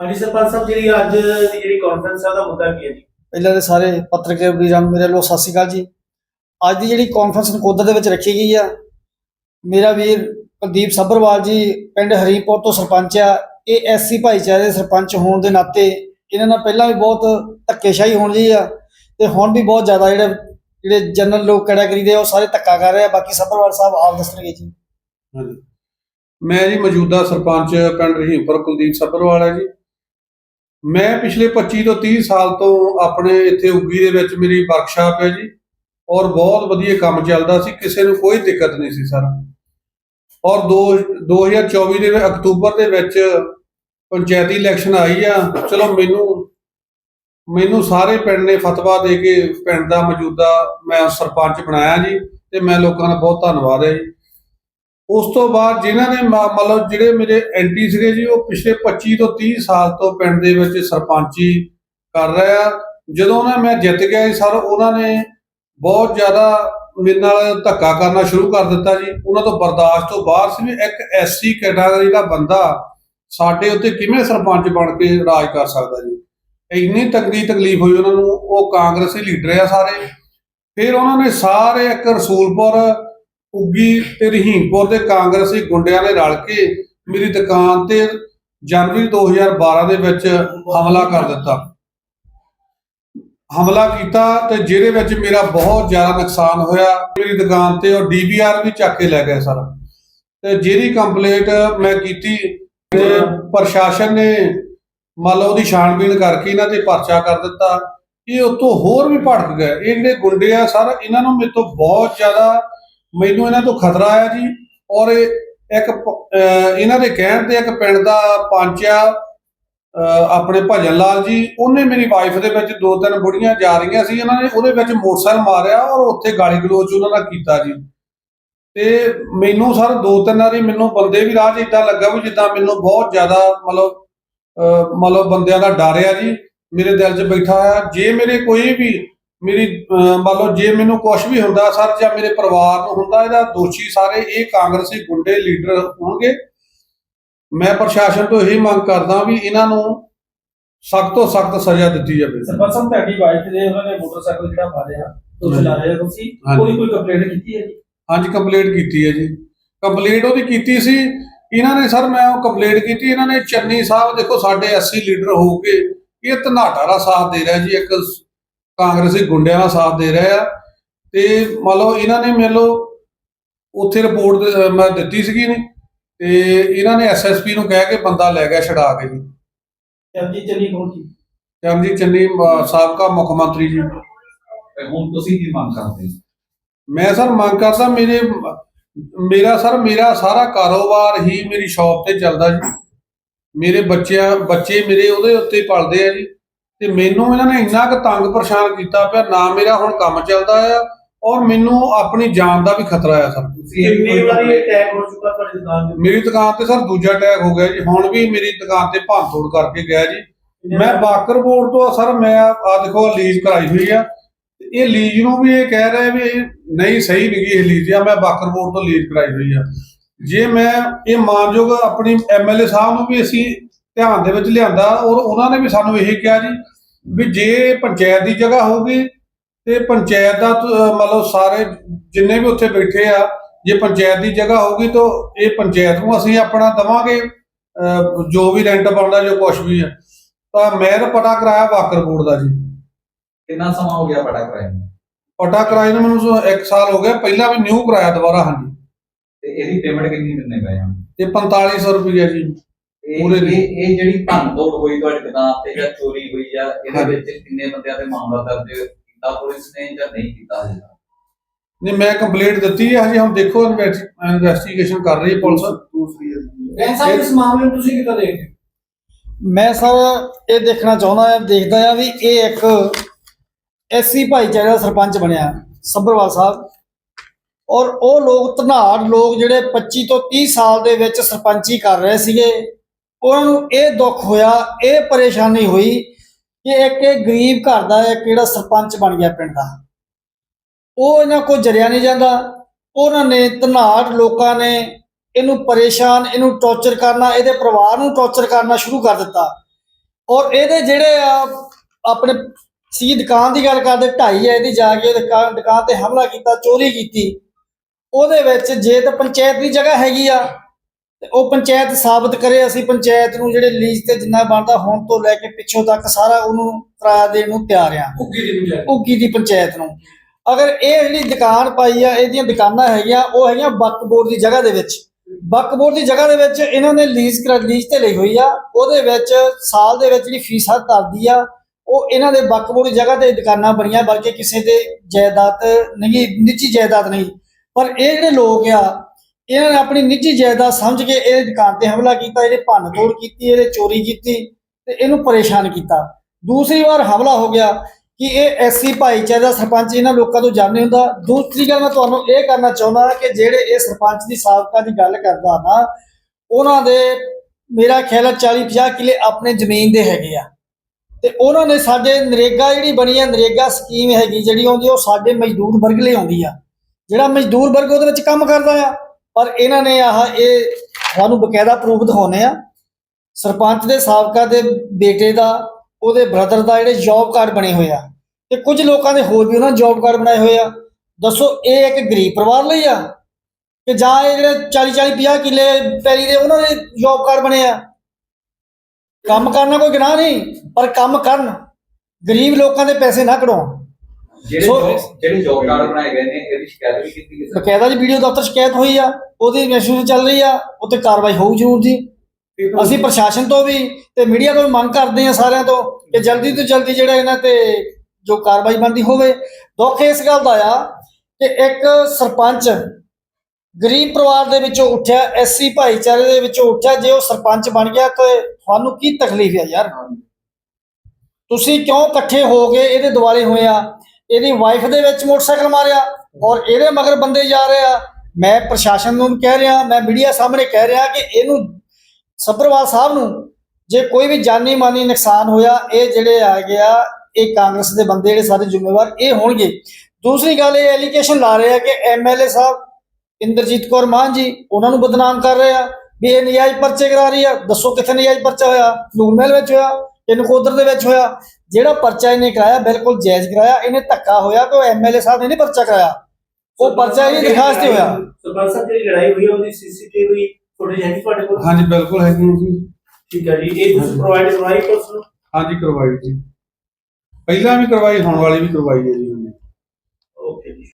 ਹਾਂਜੀ ਸਰਪੰਚ ਸਾਹਿਬ ਜਿਹੜੀ ਅੱਜ ਦੀ ਜਿਹੜੀ ਕਾਨਫਰੰਸ ਆ ਦਾ ਮੁੱਦਾ ਕੀ ਹੈ ਜੀ? ਪਹਿਲਾਂ ਦੇ ਸਾਰੇ ਪੱਤਰਕਾਰ ਵੀਰਾਂ ਨੂੰ ਮੇਰੇ ਵੱਲੋਂ ਸਤਿ ਸ਼੍ਰੀ ਅਕਾਲ ਜੀ। ਅੱਜ ਦੀ ਜਿਹੜੀ ਕਾਨਫਰੰਸ ਨਕੋਦਰ ਦੇ ਵਿੱਚ ਰੱਖੀ ਗਈ ਆ ਮੇਰਾ ਵੀਰ ਕੁਲਦੀਪ ਸੱਭਰਵਾਲ ਜੀ ਪਿੰਡ ਹਰੀਪੁਰ ਤੋਂ ਸਰਪੰਚ ਆ ਇਹ ਐਸਸੀ ਭਾਈਚਾਰੇ ਦੇ ਸਰਪੰਚ ਹੋਣ ਦੇ ਨਾਤੇ ਇਹਨਾਂ ਨਾਲ ਪਹਿਲਾਂ ਵੀ ਬਹੁਤ ਧੱਕੇਸ਼ਾਹੀ ਹੋਣ ਦੀ ਆ ਤੇ ਹੁਣ ਵੀ ਬਹੁਤ ਜ਼ਿਆਦਾ ਜਿਹੜੇ ਜਿਹੜੇ ਜਨਰਲ ਲੋਕ ਕੈਟਾਗਰੀ ਦੇ ਉਹ ਸਾਰੇ ਧੱਕਾ ਕਰ ਰਹੇ ਆ। ਬਾਕੀ ਸੱਭਰਵਾਲ ਸਾਹਿਬ ਆਪ ਦੱਸਣਗੇ ਜੀ। ਹਾਂਜੀ। ਮੈਂ ਜੀ ਮੌਜੂਦਾ ਸਰਪੰਚ ਪਿੰਡ ਰਹੀਮਪੁਰ ਕੁਲਦੀਪ ਸੱਭਰਵਾਲ ਹੈ ਜੀ। ਮੈਂ ਪਿਛਲੇ 25 ਤੋਂ 30 ਸਾਲ ਤੋਂ ਆਪਣੇ ਇੱਥੇ ਉੱਗੀ ਦੇ ਵਿੱਚ ਮੇਰੀ ਵਰਕਸ਼ਾਪ ਹੈ ਜੀ, ਔਰ ਬਹੁਤ ਵਧੀਆ ਕੰਮ ਚੱਲਦਾ ਸੀ, ਕਿਸੇ ਨੂੰ ਕੋਈ ਦਿੱਕਤ ਨਹੀਂ ਸੀ ਸਰ। ਔਰ ਦੋ 2024 ਦੇ ਅਕਤੂਬਰ ਦੇ ਵਿੱਚ ਪੰਚਾਇਤੀ ਇਲੈਕਸ਼ਨ ਆਈ ਆ, ਚਲੋ ਮੈਨੂੰ ਮੈਨੂੰ ਸਾਰੇ ਪਿੰਡ ਨੇ ਫਤਵਾ ਦੇ ਕੇ ਪਿੰਡ ਦਾ ਮੌਜੂਦਾ ਮੈਂ ਸਰਪੰਚ ਬਣਾਇਆ ਜੀ, ਤੇ ਮੈਂ ਲੋਕਾਂ ਦਾ ਬਹੁਤ ਧੰਨਵਾਦ ਹੈ ਜੀ। ਉਸ ਤੋਂ ਬਾਅਦ ਜਿਨ੍ਹਾਂ ਨੇ ਮ- ਮਤਲਬ ਜਿਹੜੇ ਮੇਰੇ ਐਂਟੀ ਸੀਗੇ ਜੀ, ਉਹ ਪਿਛਲੇ 25 ਤੋਂ 30 ਸਾਲ ਤੋਂ ਪਿੰਡ ਦੇ ਵਿੱਚ ਸਰਪੰਚੀ ਕਰ ਰਹੇ ਆ। ਜਦੋਂ ਉਹਨਾਂ ਮੈਂ ਜਿੱਤ ਗਿਆ ਜੀ ਸਰ, ਉਹਨਾਂ ਨੇ ਬਹੁਤ ਜ਼ਿਆਦਾ ਮੇਰੇ ਨਾਲ ਧੱਕਾ ਕਰਨਾ ਸ਼ੁਰੂ ਕਰ ਦਿੱਤਾ ਜੀ। ਉਹਨਾਂ ਤੋਂ ਬਰਦਾਸ਼ਤ ਤੋਂ ਬਾਹਰ ਸੀ ਵੀ ਇੱਕ ਐਸਸੀ ਕੈਟਾਗਰੀ ਦਾ ਬੰਦਾ ਸਾਡੇ ਉੱਤੇ ਕਿਵੇਂ ਸਰਪੰਚ ਬਣ ਕੇ ਰਾਜ ਕਰ ਸਕਦਾ ਜੀ। ਇੰਨੀ ਤਕਲੀਫ ਤਕਲੀਫ ਹੋਈ ਉਹਨਾਂ ਨੂੰ, ਉਹ ਕਾਂਗਰਸੀ ਲੀਡਰ ਆ ਸਾਰੇ। ਫਿਰ ਉਹਨਾਂ ਨੇ ਸਾਰੇ ਇੱਕ ਰਸੂਲਪੁਰ ਉੱਗੀ ਤੇ ਰਹੀਮਪੁਰ ਦੇ ਕਾਂਗਰਸੀ ਗੁੰਡਿਆਂ ਨੇ ਰਲ ਕੇ ਮੇਰੀ ਦੁਕਾਨ ਤੇ ਜਨਵਰੀ 2012 ਦੇ ਵਿੱਚ ਹਮਲਾ ਕਰ ਦਿੱਤਾ। ਹਮਲਾ ਕੀਤਾ ਤੇ ਜਿਹਦੇ ਵਿੱਚ ਮੇਰਾ ਬਹੁਤ ਜ਼ਿਆਦਾ ਨੁਕਸਾਨ ਹੋਇਆ। ਮੇਰੀ ਦੁਕਾਨ ਤੇ ਉਹ ਡੀਵੀਆਰ ਵੀ ਚੱਕ ਕੇ ਲੈ ਗਏ ਸਰ। ਤੇ ਜਿਹੜੀ ਕੰਪਲੇਂਟ ਮੈਂ ਕੀਤੀ ਤੇ ਪ੍ਰਸ਼ਾਸਨ ਨੇ ਮੰਨ ਲਓ ਉਹਦੀ ਛਾਣਬੀਣ ਕਰਕੇ ਇਹਨਾਂ ਤੇ ਪਰਚਾ ਕਰ ਦਿੱਤਾ। ਇਹ ਉਤੋਂ ਹੋਰ ਵੀ ਭੜਕ ਗਏ। ਇਹ ਜਿਹੜੇ ਗੁੰਡੇ ਆ ਸਰ, ਇਹਨਾਂ ਨੂੰ ਮੇਰੇ ਤੋਂ ਬਹੁਤ ਜ਼ਿਆਦਾ ਮੈਨੂੰ ਇਹਨਾਂ ਤੋਂ ਖਤਰਾ ਆਇਆ ਜੀ ਔਰ ਇਹ ਇੱਕ ਇਹਨਾਂ ਦੇ ਕਹਿਣ ਤੇ ਇੱਕ ਪਿੰਡ ਦਾ ਪੰਚ ਆ ਆਪਣੇ ਭਜਨ ਲਾਲ ਜੀ, ਉਹਨੇ ਮੇਰੀ ਵਾਈਫ ਦੇ ਵਿੱਚ ਦੋ ਤਿੰਨ ਬੁੜੀਆਂ ਜਾ ਰਹੀਆਂ ਸੀ, ਇਹਨਾਂ ਨੇ ਉਹਦੇ ਵਿੱਚ ਮੋਟਰਸਾਈਕਲ ਮਾਰਿਆ ਔਰ ਉੱਥੇ ਗਾਲੀ ਗਲੋਚ ਉਹਨਾਂ ਨਾਲ ਕੀਤਾ ਜੀ। ਤੇ ਮੈਨੂੰ ਸਰ ਦੋ ਤਿੰਨ ਵਾਰੀ ਮੈਨੂੰ ਬੰਦੇ ਵੀ ਰਾਹ 'ਚ ਇਦਾਂ ਲੱਗਾ ਵੀ ਜਿੱਦਾਂ ਮੈਨੂੰ ਬਹੁਤ ਜ਼ਿਆਦਾ ਮਤਲਬ ਮਤਲਬ ਬੰਦਿਆਂ ਦਾ ਡਰ ਆ ਜੀ, ਮੇਰੇ ਦਿਲ 'ਚ ਬੈਠਾ ਆ ਜੇ ਮੇਰੇ ਕੋਈ ਵੀ ਮੇਰੀ ਮੰਨ ਲਓ ਜੇ ਮੈਨੂੰ ਕੁਝ ਵੀ ਹੁੰਦਾ ਸਰ ਜਾਂ ਮੇਰੇ ਪਰਿਵਾਰ ਨੂੰ ਹੁੰਦਾ ਇਹਦਾ ਦੋਸ਼ੀ ਸਾਰੇ ਇਹ ਕਾਂਗਰਸੀ ਗੁੰਡੇ ਲੀਡਰ ਹੋਣਗੇ। ਮੈਂ ਪ੍ਰਸ਼ਾਸਨ ਤੋਂ ਇਹੀ ਮੰਗ ਕਰਦਾ ਵੀ ਇਹਨਾਂ ਨੂੰ ਸਖਤ ਤੋਂ ਸਖਤ ਸਜ਼ਾ ਦਿੱਤੀ ਜਾਵੇ। ਸਰਪੰਚ ਤੁਹਾਡੀ ਵਾਈਫ ਦੇ ਉਹਨਾਂ ਨੇ ਮੋਟਰਸਾਈਕਲ ਜਿਹੜਾ ਮਾਰਿਆ ਤੁਸੀਂ ਲਾ ਰਹੇ ਹੋ ਤੁਸੀਂ। ਕੋਈ ਕੋਈ ਕੰਪਲੇਂਟ ਕੀਤੀ ਹੈ ਜੀ? ਹਾਂਜੀ ਕੰਪਲੀਟ ਕੀਤੀ ਹੈ ਜੀ। ਕੰਪਲੀਟ ਉਹਦੀ ਕੀਤੀ ਸੀ ਇਹਨਾਂ ਨੇ ਸਰ ਮੈਂ ਉਹ ਕੰਪਲੀਟ ਕੀਤੀ ਇਹਨਾਂ ਨੇ ਚੰਨੀ ਸਾਹਿਬ ਦੇਖੋ ਸਾਡੇ 80 ਲੀਡਰ ਹੋ ਕੇ ਇਹ ਧਨਾਟਾ ਦਾ ਸਾਥ ਦੇ ਰਿਹਾ ਜੀ ਇੱਕ ਕਾਂਗਰਸੀ ਗੁੰਡਿਆਂ ਦਾ ਸਾਥ ਦੇ ਰਿਹਾ ਆ। ਤੇ ਮੰਨ ਲਓ ਇਹਨਾਂ ਨੇ ਮੈਨੂੰ ਉੱਥੇ ਰਿਪੋਰਟ ਮੈਂ ਦਿੱਤੀ ਸੀਗੀ ਨੇ ਤੇ ਇਹਨਾਂ ਨੇ ਐਸਐਸਪੀ ਨੂੰ ਕਹਿ ਕੇ ਬੰਦਾ ਲੈ ਗਿਆ ਛਡਾ ਕੇ ਜੀ ਚੰਦੀ ਚੰਨੀ ਕੌਣ ਸੀ? ਚੰਨੀ ਅਹ, ਸਾਬਕਾ ਮੁੱਖ ਮੰਤਰੀ ਜੀ। ਤੇ ਹੁਣ ਤੁਸੀਂ ਕੀ ਮੰਗ ਕਰਦੇ? ਮੈਂ ਸਰ ਮੰਗ ਕਰਦਾ ਮੇਰੇ ਮੇਰਾ ਸਰ ਮੇਰਾ ਸਾਰਾ ਕਾਰੋਬਾਰ ਹੀ ਮੇਰੀ ਸ਼ਾਪ ਤੇ ਚੱਲਦਾ ਜੀ। ਮੇਰੇ ਬੱਚਿਆਂ ਬੱਚੇ ਮੇਰੇ ਉਹਦੇ ਉੱਤੇ ਹੀ ਪਲਦੇ ਆ ਜੀ। ਤੇ ਮੈਨੂੰ ਇਹਨਾਂ ਨੇ ਇੰਨਾ ਕੁ ਤੰਗ ਪਰੇਸ਼ਾਨ ਕੀਤਾ ਪਿਆ ਨਾ ਮੇਰਾ ਹੁਣ ਕੰਮ ਚੱਲਦਾ ਆ ਔਰ ਮੈਨੂੰ ਆਪਣੀ ਜਾਨ ਦਾ ਵੀ ਖਤਰਾ ਆ ਸਰ। ਕਿੰਨੀ ਵਾਰੀ ਅਟੈਕ ਹੋ ਚੁੱਕਾ ਤੁਹਾਡੀ ਦੁਕਾਨ ਤੇ? ਮੇਰੀ ਦੁਕਾਨ ਤੇ ਸਰ ਦੂਜਾ ਅਟੈਕ ਹੋ ਗਿਆ ਜੀ। ਹੁਣ ਵੀ ਮੇਰੀ ਦੁਕਾਨ ਤੇ ਭੰਨਤੋੜ ਕਰਕੇ ਗਿਆ ਜੀ। ਮੈਂ ਬਾਕਰ ਬੋਰਡ ਤੋਂ ਸਰ ਮੈਂ ਆ ਦੇਖੋ ਲੀਜ਼ ਕਰਾਈ ਹੋਈ ਆ। ਇਹ ਲੀਜ਼ ਨੂੰ ਵੀ ਇਹ ਕਹਿ ਰਿਹਾ ਵੀ ਨਹੀਂ ਸਹੀ ਨਹੀਂ ਇਹ ਲੀਜ਼ ਆ ਮੈਂ ਬਾਕਰ ਬੋਰਡ ਤੋਂ ਲੀਜ਼ ਕਰਾਈ ਹੋਈ ਆ। ਜੇ ਮੈਂ ਇਹ ਮਾਨਯੋਗ ਆਪਣੀ ਐਮਐਲਏ ਸਾਹਿਬ ਨੂੰ ਵੀ ਅਸੀਂ ਧਿਆਨ ਦੇ ਵਿੱਚ ਲਿਆਂਦਾ ਔਰ ਉਹਨਾਂ ਨੇ ਵੀ ਸਾਨੂੰ ਇਹ ਕਿਹਾ ਜੀ ਵੀ ਜੇ ਪੰਚਾਇਤ ਦੀ ਜਗ੍ਹਾ ਹੋਊਗੀ ਤੇ ਪੰਚਾਇਤ ਦਾ ਮਤਲਬ ਸਾਰੇ ਜਿੰਨੇ ਵੀ ਉੱਥੇ ਬੈਠੇ ਆ ਜੇ ਪੰਚਾਇਤ ਦੀ ਜਗ੍ਹਾ ਹੋਊਗੀ ਤਾਂ ਇਹ ਪੰਚਾਇਤ ਨੂੰ ਅਸੀਂ ਆਪਣਾ ਦਵਾਂਗੇ ਜੋ ਵੀ ਰੈਂਟ ਬਣਦਾ ਜੋ ਕੁਝ ਵੀ ਹੈ ਤਾਂ ਮੈਂ ਤਾਂ ਪਟਾ ਕਰਾਇਆ ਬਾਕਰ ਬੋਰਡ ਦਾ ਜੀ। ਕਿੰਨਾ ਸਮਾਂ ਹੋ ਗਿਆ ਪੜਾ ਕਰਾਇਆ ਨੂੰ? ਪਟਾ ਕਰਾਏ ਨੂੰ ਮੈਨੂੰ 1 ਸਾਲ ਹੋ ਗਿਆ ਪਹਿਲਾਂ ਵੀ ਨਿਊ ਕਰਾਇਆ ਦੁਬਾਰਾ ਹਾਂਜੀ। ਤੇ ਇਹਦੀ ਪੇਮੈਂਟ ਕਿੰਨੀ ਦਿੰਨੇ ਪਏ ਆ? ਇਹ 4500 ਰੁਪਏ ਜੀ। ਪੂਰੇ। ਇਹ ਇਹ ਜਿਹੜੀ ਭੰਨ ਤੋੜ ਹੋਈ ਤੁਹਾਡੀ ਦੁਕਾਨ ਤੇ ਜਾਂ ਚੋਰੀ ਹੋਈ ਆ ਇਹਦੇ ਹਾਂਜੀ। ਵਿੱਚ ਕਿੰਨੇ ਬੰਦਿਆਂ ਤੇ ਮਾਮਲਾ ਦਰਜ ਕੀਤਾ ਪੁਲਿਸ ਨੇ ਜਾਂ ਨਹੀਂ ਕੀਤਾ ਹਜੇ ਤੱਕ? ਨਹੀਂ ਮੈਂ ਕੰਪਲੇਂਟ ਦਿੱਤੀ ਹੈ ਹਜੇ ਹੁਣ ਦੇਖੋ ਇਨਵੈਸਟੀਗੇਸ਼ਨ ਕਰ ਰਹੀ ਹੈ ਪੁਲਿਸ ਦੂਸਰੀ ਰੈਂਸ ਸਾਹਿਬ ਇਸ ਮਾਮਲੇ ਨੂੰ ਤੁਸੀਂ ਕਿੱਦਾਂ ਦੇਖਦੇ ਹੋ? ਮੈਂ ਸਰ ਇਹ ਦੇਖਣਾ ਚਾਹੁੰਦਾ ਹਾਂ ਦੇਖਦਾ ਆ ਵੀ ਇਹ ਇੱਕ ਐਸਸੀ ਭਾਈਚਾਰੇ ਦਾ ਸਰਪੰਚ ਬਣਿਆ ਸੱਭਰਵਾਲ ਸਾਹਿਬ ਔਰ ਉਹ ਲੋਕ ਧਨਾੜ ਲੋਕ ਜਿਹੜੇ 25 ਤੋਂ 30 ਸਾਲ ਦੇ ਵਿੱਚ ਸਰਪੰਚੀ ਕਰ ਰਹੇ ਸੀਗੇ ਉਹਨਾਂ ਨੂੰ ਇਹ ਦੁੱਖ ਹੋਇਆ, ਇਹ ਪਰੇਸ਼ਾਨੀ ਹੋਈ ਕਿ ਇੱਕ ਇਹ ਗਰੀਬ ਘਰ ਦਾ ਇੱਕ ਜਿਹੜਾ ਸਰਪੰਚ ਬਣ ਗਿਆ ਪਿੰਡ ਦਾ। ਉਹ ਇਹਨਾਂ ਕੋਲ ਜਰਿਆ ਨਹੀਂ ਜਾਂਦਾ। ਉਹਨਾਂ ਨੇ ਧਨਾੜ ਲੋਕਾਂ ਨੇ ਇਹਨੂੰ ਪਰੇਸ਼ਾਨ, ਇਹਨੂੰ ਟੌਰਚਰ ਕਰਨਾ, ਇਹਦੇ ਪਰਿਵਾਰ ਨੂੰ ਟੌਰਚਰ ਕਰਨਾ ਸ਼ੁਰੂ ਕਰ ਦਿੱਤਾ। ਔਰ ਇਹਦੇ ਜਿਹੜੇ ਆ, ਆਪਣੇ ਸੀ ਦੁਕਾਨ ਦੀ ਗੱਲ ਕਰਦੇ, ਢਾਈ ਹੈ ਇਹਦੀ ਜਾ ਕੇ ਦੁਕਾਨ ਦੁਕਾਨ ਤੇ ਹਮਲਾ ਕੀਤਾ, ਚੋਰੀ ਕੀਤੀ। ਉਹਦੇ ਵਿੱਚ ਜੇ ਤਾਂ ਪੰਚਾਇਤ ਦੀ ਜਗ੍ਹਾ ਹੈਗੀ ਆ। ਤੇ ਉਹ ਪੰਚਾਇਤ ਸਾਬਤ ਕਰੇ ਅਸੀਂ ਪੰਚਾਇਤ ਨੂੰ ਜਿਹੜੇ ਲੀਜ਼ ਤੇ ਜਿੰਨਾ ਬਣਦਾ ਹੁਣ ਤੋਂ ਲੈ ਕੇ ਪਿੱਛੋਂ ਤੱਕ ਸਾਰਾ ਉਹਨੂੰ ਕਿਰਾਇਆ ਦੇਣ ਨੂੰ ਤਿਆਰ ਆ। ਉੱਗੀ ਦੀ ਬਜਾਏ ਉੱਗੀ ਦੀ ਪੰਚਾਇਤ ਨੂੰ। ਅਗਰ ਇਹ ਜਿਹੜੀ ਦੁਕਾਨ ਪਾਈ ਆ ਇਹਦੀਆਂ ਦੁਕਾਨਾਂ ਹੈਗੀਆਂ ਉਹ ਹੈਗੀਆਂ ਬੱਕ ਬੋਰਡ ਦੀ ਜਗ੍ਹਾ ਦੇ ਵਿੱਚ। ਬੱਕ ਬੋਰਡ ਦੀ ਜਗ੍ਹਾ ਦੇ ਵਿੱਚ ਇਹਨਾਂ ਨੇ ਲੀਜ਼ ਕਰ ਲੀਜ਼ ਤੇ ਲਈ ਹੋਈ ਆ। ਉਹਦੇ ਵਿੱਚ ਸਾਲ ਦੇ ਵਿੱਚ ਜਿਹੜੀ ਫੀਸ ਹੱਦ ਕਰਦੀ ਆ ਉਹ ਇਹਨਾਂ ਦੇ ਬੱਕ ਬੋਰਡ ਦੀ ਜਗ੍ਹਾ ਤੇ ਦੁਕਾਨਾਂ ਬਣੀਆਂ ਬਲਕਿ ਕਿਸੇ ਦੇ ਜਾਇਦਾਦ ਨਹੀਂ ਨਿੱਜੀ ਜਾਇਦਾਦ ਨਹੀਂ। ਪਰ ਇਹ ਜਿਹੜੇ ਲੋਕ ਆ ਇਹਨਾਂ ਨੇ ਆਪਣੀ ਨਿੱਜੀ ਜਾਇਦਾਦ ਸਮਝ ਕੇ ਇਹ ਦੁਕਾਨ ਤੇ ਹਮਲਾ ਕੀਤਾ, ਇਹਦੇ ਭੰਨ ਤੋੜ ਕੀਤੀ, ਇਹਦੇ ਚੋਰੀ ਕੀਤੀ ਤੇ ਇਹਨੂੰ ਪਰੇਸ਼ਾਨ ਕੀਤਾ। ਦੂਸਰੀ ਵਾਰ ਹਮਲਾ ਹੋ ਗਿਆ ਕਿ ਇਹ ਐਸਸੀ ਭਾਈਚਾਰੇ ਦਾ ਸਰਪੰਚ ਇਹਨਾਂ ਲੋਕਾਂ ਤੋਂ ਜਾਣ ਨਹੀਂ ਹੁੰਦਾ। ਦੂਸਰੀ ਗੱਲ ਮੈਂ ਤੁਹਾਨੂੰ ਇਹ ਕਰਨਾ ਚਾਹੁੰਦਾ ਕਿ ਜਿਹੜੇ ਇਹ ਸਰਪੰਚ ਦੀ ਸਾਬਕਾ ਦੀ ਗੱਲ ਕਰਦਾ ਨਾ, ਉਹਨਾਂ ਦੇ ਮੇਰਾ ਖਿਆਲ ਹੈ 40 50 ਕਿੱਲੇ ਆਪਣੇ ਜ਼ਮੀਨ ਦੇ ਹੈਗੇ ਆ। ਤੇ ਉਹਨਾਂ ਨੇ ਸਾਡੇ ਨਰੇਗਾ ਜਿਹੜੀ ਬਣੀ ਹੈ ਨਰੇਗਾ ਸਕੀਮ ਹੈਗੀ ਜਿਹੜੀ ਆਉਂਦੀ ਉਹ ਸਾਡੇ ਮਜ਼ਦੂਰ ਵਰਗ ਲਈ ਆਉਂਦੀ ਆ। ਜਿਹੜਾ ਮਜ਼ਦੂਰ ਵਰਗ ਉਹਦੇ ਵਿੱਚ ਕੰਮ ਕਰਦਾ ਆ। ਪਰ ਇਹਨਾਂ ਨੇ ਆਹ ਇਹ ਸਾਨੂੰ ਬਕਾਇਦਾ ਪ੍ਰੂਫ ਦਿਖਾਉਣੇ ਆ। ਸਰਪੰਚ ਦੇ ਸਾਬਕਾ ਦੇ ਬੇਟੇ ਦਾ, ਉਹਦੇ ਬ੍ਰਦਰ ਦਾ ਜਿਹੜੇ ਜੌਬ ਕਾਰਡ ਬਣੇ ਹੋਏ ਆ। ਤੇ ਕੁਝ ਲੋਕਾਂ ਦੇ ਹੋਰ ਵੀ ਉਹਨਾਂ ਜੌਬ ਕਾਰਡ ਬਣਾਏ ਹੋਏ ਆ। ਦੱਸੋ, ਇਹ ਇੱਕ ਗਰੀਬ ਪਰਿਵਾਰ ਲਈ ਆ? ਕਿ ਜਾਂ ਇਹ ਜਿਹੜੇ 40 40 50 ਕਿੱਲੇ ਪੈਰੀ ਦੇ ਉਹਨਾਂ ਦੇ ਜੌਬ ਕਾਰਡ ਬਣੇ ਆ? ਕੰਮ ਕਰਨਾ ਕੋਈ ਗੁਨਾਹ ਨਹੀਂ, ਪਰ ਕੰਮ ਕਰਨ। ਗਰੀਬ ਲੋਕਾਂ ਦੇ ਪੈਸੇ ਨਾ ਕਢਾਉਣ ਜਿਹੜੇ ਸੋ- ਜਿਹੜੇ ਜੋਬ ਕਾਰਡ ਬਣਾਏ ਗਏ ਨੇ ਇਹਦੀ ਸ਼ਿਕਾਇਤ ਵੀ ਕੀਤੀ ਗਈ ਸਰ। ਬਕਾਇਦਾ ਜੀ ਵੀਡੀਓ ਦਫ਼ਤਰ ਸ਼ਿਕਾਇਤ ਹੋਈ ਆ ਉਹਦੀ ਇਨਵੈਸਟੀਗੇਸ਼ਨ ਚੱਲ ਰਹੀ ਆ ਉੱਤੇ ਕਾਰਵਾਈ ਹੋਊ ਜ਼ਰੂਰ ਜੀ। ਅਸੀਂ ਪ੍ਰਸ਼ਾਸਨ ਤੋਂ ਵੀ ਤੇ ਮੀਡੀਆ ਤੋਂ ਵੀ ਮੰਗ ਕਰਦੇ ਹਾਂ ਸਾਰਿਆਂ ਤੋਂ ਕਿ ਜਲਦੀ ਤੋਂ ਜਲਦੀ ਜਿਹੜਾ ਇਹਨਾਂ ਤੇ ਜੋ ਕਾਰਵਾਈ ਬਣਦੀ ਹੋਵੇ। ਦੁੱਖ ਇਸ ਗੱਲ ਦਾ ਆ ਕਿ ਇੱਕ ਸਰਪੰਚ ਗਰੀਬ ਪਰਿਵਾਰ ਦੇ ਵਿੱਚੋਂ ਉੱਠਿਆ ਐਸਸੀ ਭਾਈਚਾਰੇ ਦੇ ਵਿੱਚੋਂ ਉੱਠਿਆ ਜੇ ਉਹ ਸਰਪੰਚ ਬਣ ਗਿਆ ਤੇ ਤੁਹਾਨੂੰ ਕੀ ਤਕਲੀਫ ਹੈ ਯਾਰ? ਤੁਸੀਂ ਕਿਉਂ ਇਕੱਠੇ ਹੋ ਗਏ ਇਹਦੇ ਦੁਆਲੇ ਹੋਏ ਆ? ਇਹਦੀ ਵਾਈਫ ਦੇ ਵਿੱਚ ਮੋਟਰਸਾਈਕਲ ਮਾਰਿਆ ਔਰ ਇਹਦੇ ਮਗਰ ਬੰਦੇ ਜਾ ਰਹੇ ਆ। ਮੈਂ ਪ੍ਰਸ਼ਾਸਨ ਨੂੰ ਕਹਿ ਰਿਹਾ, ਮੈਂ ਮੀਡੀਆ ਸਾਹਮਣੇ ਕਹਿ ਰਿਹਾ ਕਿ ਇਹਨੂੰ ਸੱਭਰਵਾਲ ਸਾਹਿਬ ਨੂੰ ਜੇ ਕੋਈ ਵੀ ਜਾਨੀ ਮਾਨੀ ਨੁਕਸਾਨ ਹੋਇਆ, ਇਹ ਜਿਹੜੇ ਆ ਗਿਆ ਇਹ ਕਾਂਗਰਸ ਦੇ ਬੰਦੇ ਜਿਹੜੇ ਸਾਰੇ ਜ਼ਿੰਮੇਵਾਰ, ਇਹ ਹੋਣਗੇ। ਦੂਸਰੀ ਗੱਲ ਇਹ ਐਲੀਗੇਸ਼ਨ ਲਾ ਰਹੇ ਆ ਕਿ ਐਮਐਲਏ ਸਾਹਿਬ ਇੰਦਰਜੀਤ ਕੌਰ ਮਾਨ ਜੀ, ਉਹਨਾਂ ਨੂੰ ਬਦਨਾਮ ਕਰ ਰਹੇ ਆ, ਵੀ ਇਹ ਨਜਾਇਜ਼ ਪਰਚੇ ਕਰਾ ਰਹੀ ਆ। ਦੱਸੋ ਕਿੱਥੇ ਨਜਾਇਜ਼ ਪਰਚਾ ਹੋਇਆ? ਨੂਰ ਮਹਿਲ ਵਿੱਚ ਹੋਇਆ। ਕਿ ਨਕੋਦਰ ਦੇ ਵਿੱਚ ਹੋਇਆ। ਜਿਹੜਾ ਪਰਚਾ ਇਹਨੇ ਕਰਾਇਆ ਬਿਲਕੁਲ ਜਾਇਜ਼ ਕਰਾਇਆ। ਇਹਨੇ ਧੱਕਾ ਹੋਇਆ ਕਿ ਉਹ ਐਮਐਲਏ ਸਾਹਿਬ ਨੇ ਨਹੀਂ ਪਰਚਾ ਕਰਾਇਆ। ਉਹ ਪਰਚਾ ਇਹਦੀ ਦਰਖਾਸਤ ਤੇ ਹੋਇਆ। ਸਰਪੰਚ ਸਾਹਿਬ ਜਿਹੜੀ ਲੜਾਈ ਹੋਈ ਉਹਦੀ ਸੀਸੀਟੀਵੀ ਫੁਟੇਜ ਹੈਗੀ ਤੁਹਾਡੇ ਕੋਲ? ਹਾਂਜੀ ਬਿਲਕੁਲ ਹੈਗੀ ਹੈ ਜੀ। ਠੀਕ ਹੈ ਜੀ। ਇਹ ਤੁਸੀਂ ਪ੍ਰੋਵਾਈਡ ਕਰਵਾਈ ਪੁਲਿਸ ਨੂੰ? ਹਾਂਜੀ ਕਰਵਾਈ ਜੀ। ਪਹਿਲਾਂ ਵੀ ਕਰਵਾਈ ਹੁਣ ਵਾਲੀ ਵੀ ਕਰਵਾਈ ਹੈ ਜੀ।